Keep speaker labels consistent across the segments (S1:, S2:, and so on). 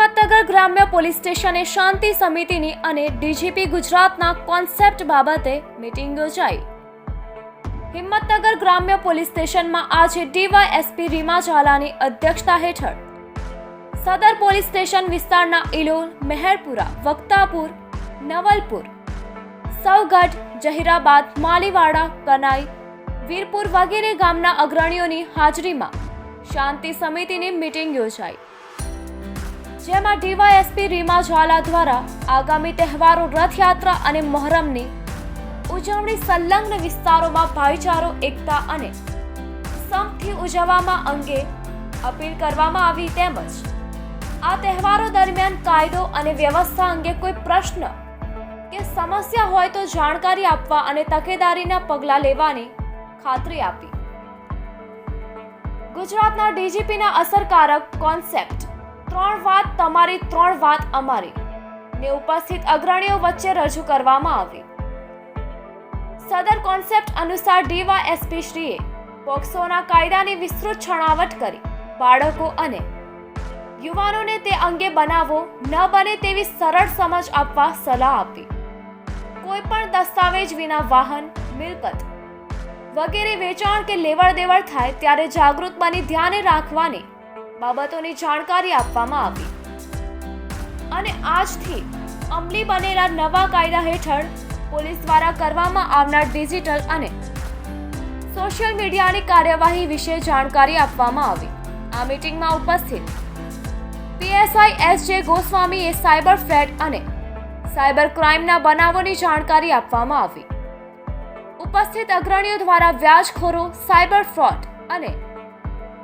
S1: હિંમતનગર ગ્રામ્ય પોલીસ સ્ટેશને શાંતિ સમિતિની અને ડીજીપી ગુજરાતના કોન્સેપ્ટ બાબતે મીટિંગ યોજાઈ. હિંમતનગર ગ્રામ્ય પોલીસ સ્ટેશનમાં આજે ડીવાયએસપી રીમા ઝાલાની અધ્યક્ષતા હેઠળ. સદર પોલીસ સ્ટેશન વિસ્તારના ઇલોલ મહેરપુરા, વક્તાપુર, નવલપુર સૌગઢ જહીરાબાદ, માલીવાડા, કનાઈ, વીરપુર વગેરે ગામના અગ્રણીઓની હાજરીમાં શાંતિ સમિતિની મીટિંગ યોજાઈ. જેમાં ડીવાયએસપી રીમા ઝાલા દ્વારા આગામી તહેવારો રથયાત્રા અને મહોરમની ઉજવણી સંલગ્ન વિસ્તારોમાં ભાઈચારો, એકતા અને સંપથી ઉજવવામાં અંગે અપીલ કરવામાં આવી તેમજ આ તહેવારો દરમિયાન કાયદો અને વ્યવસ્થા અંગે કોઈ પ્રશ્ન કે સમસ્યા હોય તો જાણકારી આપવા અને તકેદારીના પગલાં લેવાની ખાતરી આપી. ગુજરાતના ડીજીપીના અસરકારક કોન્સેપ્ટ તમારી ત્રણ વાત અમારી ને ઉપસ્થિત અગ્રણીઓ વચ્ચે રજૂ કરવામાં આવી. સદર કોન્સેપ્ટ અનુસાર ડીવા એસપી શ્રીએ પોક્સોના કાયદાની વિસ્તૃત છણાવટ કરી. બાળકો અને યુવાનોને તે અંગે બનાવો, ન બને તેવી સરળ સમજ આપવા સલાહ આપી. કોઈ પણ દસ્તાવેજ વિના વાહન, મિલકત વગેરે વેચાણ કે લેવડ દેવડ થાય ત્યારે જાગૃત બની ધ્યાને રાખવાની બાબતોની જાણકારી આપવામાં આવી. અને આજથી અમલી બનેલા નવા કાયદા હેઠળ પોલીસ દ્વારા કરવામાં આવનાર ડિજિટલ અને સોશિયલ મીડિયાની કાર્યવાહી વિશે જાણકારી આપવામાં આવી. આ મીટિંગમાં ઉપસ્થિત પીએસઆઈ એસ જે ગોસ્વામીએ સાયબર ફ્રેડ અને સાયબર ક્રાઇમના બનાવોની જાણકારી આપવામાં આવી. ઉપસ્થિત અગ્રણીઓ દ્વારા વ્યાજખોરો, સાયબર ફ્રોડ અને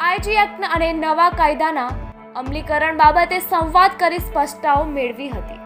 S1: આઈટી એક્ટ અને નવા કાયદાના અમલીકરણ બાબતે સંવાદ કરી સ્પષ્ટતાઓ મેળવી હતી.